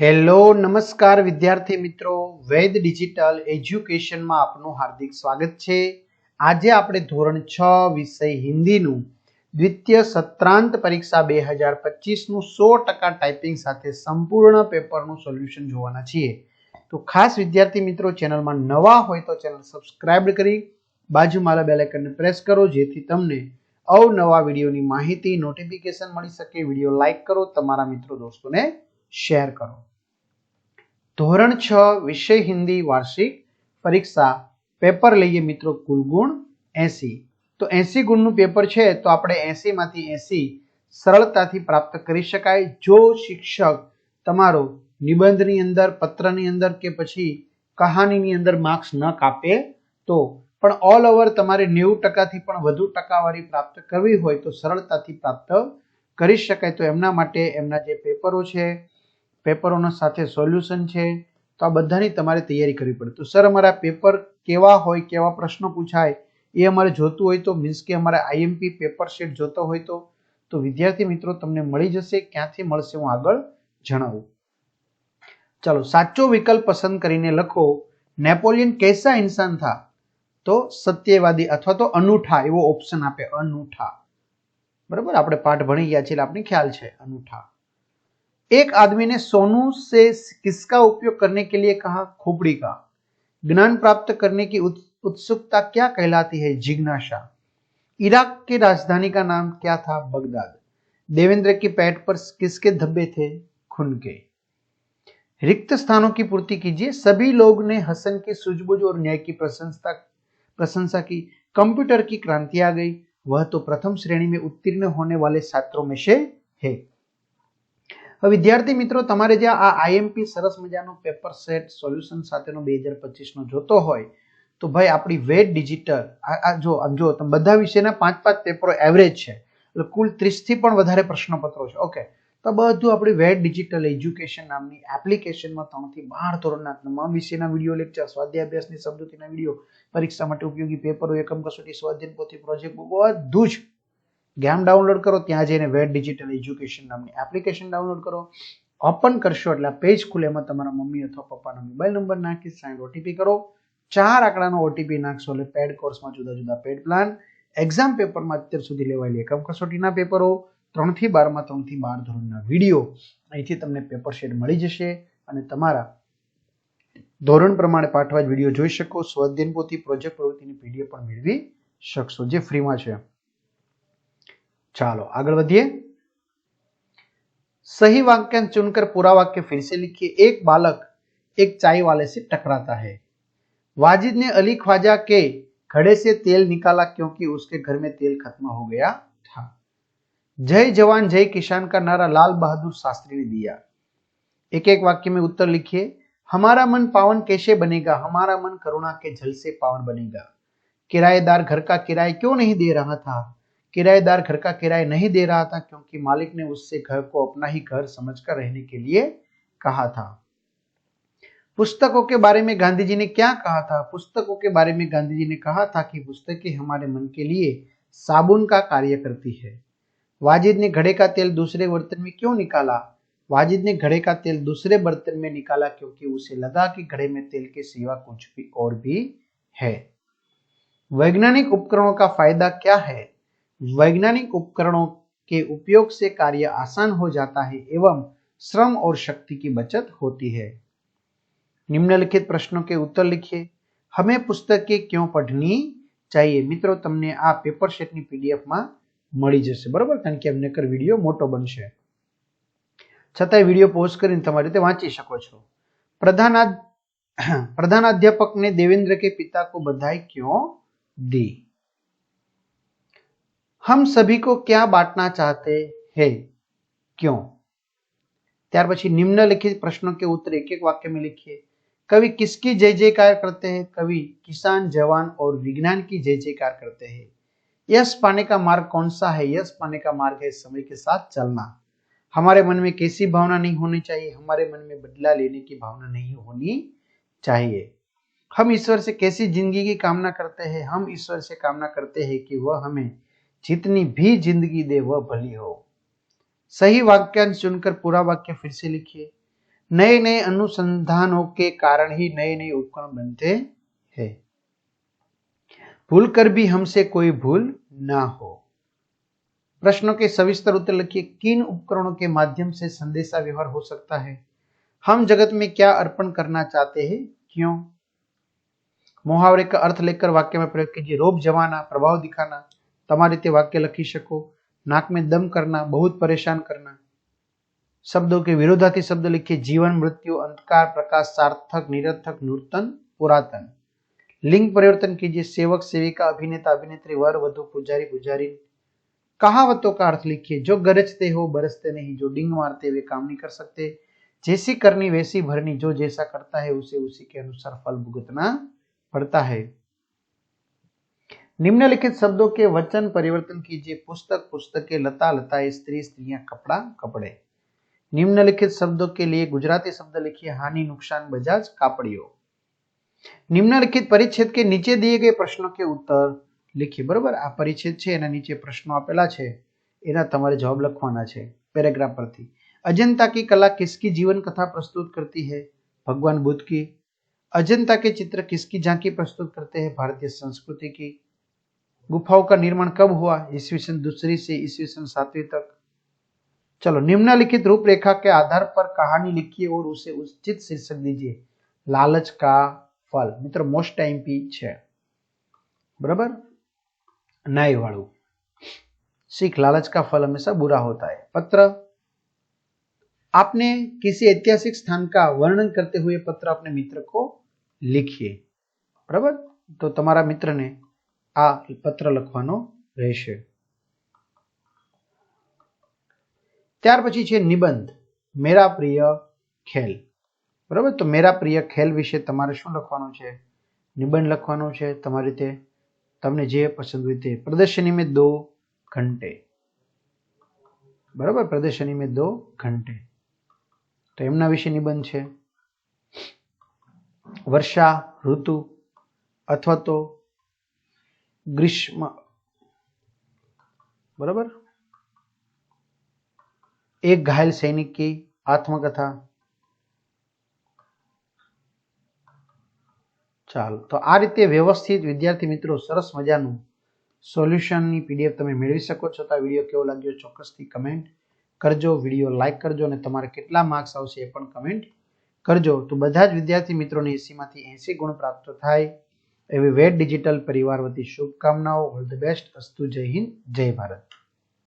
Hello, નમસ્કાર વિદ્યાર્થી મિત્રો. વેદ ડિજિટલ એજ્યુકેશનમાં આપનું હાર્દિક સ્વાગત છે. આજે આપણે ધોરણ છ વિષય હિન્દીનું દ્વિતીય સત્રાંત પરીક્ષા બે હજાર પચીસનું સો ટકા ટાઈપિંગ સાથે સંપૂર્ણ પેપરનું સોલ્યુશન જોવાના છીએ. તો ખાસ વિદ્યાર્થી મિત્રો, ચેનલમાં નવા હોય તો ચેનલ સબસ્ક્રાઇબ કરી બાજુમાં બેલ આઇકનને પ્રેસ કરો, જેથી તમને અવનવા વિડીયોની માહિતી, નોટિફિકેશન મળી શકે, વીડિયો લાઇક કરો, તમારા મિત્રો, દોસ્તોને શેર કરો. ધોરણ છ, વિષય હિન્દી વાર્ષિક પરીક્ષા. પેપર લઈએ મિત્રો કુલ ગુણ એસી. તો એસી ગુણનું પેપર છે, તો આપણે એસીમાંથી એસી સરળતાથી પ્રાપ્ત કરી શકાય. જો શિક્ષક તમારો નિબંધની અંદર, પત્રની અંદર કે પછી કહાનીની અંદર માર્ક્સ ન કાપે, તો પણ ઓલ ઓવર તમારે નેવું ટકાથી પણ વધુ ટકાવારી પ્રાપ્ત કરવી હોય તો સરળતાથી પ્રાપ્ત કરી શકાય. તો એમના માટે એમના જે પેપરો છે પેપરોના સાથે સોલ્યુશન છે, તો આ બધાની તમારે તૈયારી કરવી પડે. તો સર, અમારા પેપર કેવા હોય, કેવા પ્રશ્નો પૂછાય, એ અમારે જોતું હોય તો, મીન્સ કે અમારે આઈએમપી પેપર શીટ જોતો હોય તો તો વિદ્યાર્થી મિત્રો તમને મળી જશે, ક્યાંથી મળશે હું આગળ જણાવું. ચાલો, સાચો વિકલ્પ પસંદ કરીને લખો, નેપોલિયન કેસા ઇન્સાન થા? તો સત્યવાદી અથવા તો અનુઠા, એવો ઓપ્શન આપે, અનુઠા. બરાબર? આપણે પાઠ ભણી ગયા છે એટલે આપણે ખ્યાલ છે, અનુઠા. एक आदमी ने सोनू से किसका उपयोग करने के लिए कहा खोपड़ी का? ज्ञान प्राप्त करने की उत्सुकता क्या कहलाती है? जिज्ञासा। इराक की राजधानी का नाम क्या था? बगदाद। देवेंद्र की पैठ पर किसके धब्बे थे? खून के। रिक्त स्थानों की पूर्ति कीजिए। सभी लोग ने हसन की सूझबूझ और न्याय की प्रशंसा प्रशंसा की। कंप्यूटर की क्रांति आ गई। वह तो प्रथम श्रेणी में उत्तीर्ण होने वाले छात्रों में से है। વિદ્યાર્થી મિત્રો, તમારે જે આ આઈએમપી સરસ મજાનો પેપર સેટ સોલ્યુશન સાથેનો બે હજાર પચીસનો જોતો હોય, તો ભાઈ આપણી વેટ ડિજિટલ આ જો જો, તમે બધા વિષયના પાંચ પાંચ પેપરો એવરેજ છે. એટલે કુલ ત્રીસથી પણ વધારે પ્રશ્નપત્રો છે. ઓકે તો બધું આપણી વેટ ડિજિટલ એજ્યુકેશન નામની એપ્લિકેશનમાં ત્રણથી બાર ધોરણના તમામ વિષયના વીડિયો લેક્ચર સ્વાધ્યાય અભ્યાસની સમજૂતીના વીડિયો પરીક્ષા માટે ઉપયોગી પેપરો એકમ કસોટી સ્વાધ્યાય પોથી પ્રોજેક્ટ બધું જ ગેમ ડાઉનલોડ કરો, ત્યાં જઈને વેટ ડિજિટલ એજ્યુકેશન નામની એપ્લિકેશન ડાઉનલોડ કરો. ઓપન કરશો એટલે પેજ ખુલે એમાં તમારા મમ્મી અથવા પપ્પાનો મોબાઈલ નંબર નાખી સાઈન ઓટીપી કરો. ચાર આંકડાનો ઓટીપી નાખશો એટલે પેડ કોર્સમાં જુદા જુદા પેડ પ્લાન એક્ઝામ પેપરમાં અત્યાર સુધી લેવાયેલી એકમ કસોટીના પેપરો ત્રણથી બારમાં ત્રણથી બાર ધોરણના વીડિયો અહીંથી તમને પેપર શેડ મળી જશે અને તમારા ધોરણ પ્રમાણે પાઠવા વીડિયો જોઈ શકો. સ્વાધ્યન પોથી પ્રોજેક્ટ પ્રવૃત્તિની પીડીએફ પણ મેળવી શકશો, જે ફ્રીમાં છે. चलो आगे सही वाक्यांश चुनकर पूरा वाक्य फिर से लिखिए। एक बालक एक चाय वाले से टकराता है। वाजिद ने अली ख्वाजा के घड़े से तेल निकाला क्योंकि उसके घर में तेल खत्म हो गया था। जय जवान, जय किसान का नारा लाल बहादुर शास्त्री ने दिया। एक एक वाक्य में उत्तर लिखिए। हमारा मन पावन कैसे बनेगा? हमारा मन करुणा के जल से पावन बनेगा। किराएदार घर का किराया क्यों नहीं दे रहा था? किराएदार घर का किराया नहीं दे रहा था क्योंकि मालिक ने उससे घर को अपना ही घर समझकर रहने के लिए कहा था। पुस्तकों के बारे में गांधी जी ने क्या कहा था? पुस्तकों के बारे में गांधी जी ने कहा था कि पुस्तकें हमारे मन के लिए साबुन का कार्य करती है। वाजिद ने घड़े का तेल दूसरे बर्तन में क्यों निकाला? वाजिद ने घड़े का तेल दूसरे बर्तन में निकाला क्योंकि उसे लगा कि घड़े में तेल के सिवा कुछ भी और भी है। वैज्ञानिक उपकरणों का फ़ायदा क्या है? वैज्ञानिक उपकरणों के उपयोग से कार्य आसान हो जाता है एवं श्रम और शक्ति की बचत होती है निम्नलिखित प्रश्नों के उत्तर लिखिए हमें पुस्तकें क्यों पढ़नी चाहिए મિત્રો તમને આ પેપર શીટની પીડીએફ માં મળી જશે બરોબર કારણ કે એમને કર વિડીયો મોટો બનશે છતાંય વિડીયો પોઝ કરીને તમારી રીતે વાંચી શકો છો પ્રધાન प्रधानाध्यापक ने देवेंद्र के पिता को बधाई क्यों दी हम सभी को क्या बांटना चाहते हैं क्यों ત્યાર પછી નિમ્નલિખિત प्रश्नों के उत्तर एक एक वाक्य में लिखिए कवि किसकी जय जयकार करते हैं कवि किसान जवान और विज्ञान की जय जयकार करते हैं यश पाने का मार्ग कौन सा है यश पाने का मार्ग है समय के साथ चलना हमारे मन में कैसी भावना नहीं होनी चाहिए हमारे मन में बदला लेने की भावना नहीं होनी चाहिए हम ईश्वर से कैसी जिंदगी की कामना करते हैं हम ईश्वर से कामना करते हैं कि वह हमें जितनी भी ज़िंदगी दे, वह भली हो। सही वाक्यांश चुनकर पूरा वाक्य फिर से लिखिए। नए नए अनुसंधानों के कारण ही नए नए उपकरण बनते हैं। भूल कर भी हमसे कोई भूल ना हो। प्रश्नों के सविस्तर उत्तर लिखिए। किन उपकरणों के माध्यम से संदेशा व्यवहार हो सकता है? हम जगत में क्या अर्पण करना चाहते हैं? क्यों? मुहावरे का अर्थ लेकर वाक्य में प्रयोग कीजिए। रोब जमाना, प्रभाव दिखाना। તમારી રીતે વાક્ય લખી શકો नाक में दम करना बहुत परेशान करना शब्दों के विरोधार्थी शब्द लिखिए जीवन मृत्यु अंधकार प्रकाश सार्थक निरर्थक नूतन पुरातन लिंग परिवर्तन कीजिए सेवक सेविका अभिनेता अभिनेत्री वर वधु पुजारी पुजारी कहावतों का अर्थ लिखिए जो गरजते हो बरसते नहीं जो डिंग मारते वे काम नहीं कर सकते जैसी करनी वैसी भरनी जो जैसा करता है उसे उसी के अनुसार फल भुगतना पड़ता है निम्नलिखित शब्दों के वचन परिवर्तन कीजिए। पुस्तक पुस्तक के लता लता, स्त्री, स्त्रियाँ, कपड़ा, कपड़े। निम्नलिखित शब्दों के लिए गुजराती शब्द लिखिए, हानि, नुकसान, बजाज, कापड़ियों। निम्नलिखित परिच्छेद के नीचे दिए गए प्रश्नों के उत्तर लिखिए। બરોબર आ परिच्छेद છે એના નીચે પ્રશ્નો આપેલા છે એના તમારે જવાબ લખવાના अजंता की कला किसकी जीवन कथा प्रस्तुत करती है? भगवान बुद्ध की। अजंता के चित्र किसकी झांकी प्रस्तुत करते हैं? भारतीय संस्कृति की। गुफाओं का निर्माण कब हुआ? ईस्वी सन दूसरी से ईस्वी सन सातवीं तक। चलो, निम्नलिखित रूपरेखा के आधार पर कहानी लिखिए और उसे उचित शीर्षक दीजिए। लालच का फल। मित्र मोस्ट टाइम पी बराबर? न्याय वालू। सीख, लालच का फल हमेशा बुरा होता है। पत्र? आपने किसी ऐतिहासिक स्थान का वर्णन करते हुए पत्र अपने मित्र को लिखिए। बराबर? तो तुम्हारा मित्र ने આ પત્ર લખવાનો રહેશે. ત્યાર પછી છે નિબંધ. મેરા પ્રિય ખેલ. બરાબર? તો મેરા પ્રિય ખેલ વિશે તમારે શું લખવાનું છે? નિબંધ લખવાનો છે તમારી રીતે. તમને જે પસંદ હોય તે. પ્રદર્શની મેં દો ઘંટે. બરાબર? પ્રદર્શની મેં દો ઘંટે. તો એમના વિશે નિબંધ છે. વર્ષા ઋતુ અથવા તો ગ્રીષ્મ. બરાબર? એક ઘાયલ સૈનિક की આત્મકથા. ચાલો, તો આ રીતે વ્યવસ્થિત વિદ્યાર્થી મિત્રો સરસ મજાનું સોલ્યુશનની પીડીએફ તમે મેળવી શકો છો. તો આ વીડિયો કેવો લાગ્યો ચોક્કસથી કમેન્ટ કરજો. વીડિયો લાઇક કરજો અને તમારે કેટલા માર્ક્સ આવશે એ પણ કમેન્ટ કરજો. તો બધા જ વિદ્યાર્થી મિત્રોને એસીમાંથી એંસી ગુણ પ્રાપ્ત થાય. એવી વેટ ડિજિટલ પરિવાર વતી શુભકામનાઓ. All the best. અસ્તુ જય હિન્દ. જય ભારત.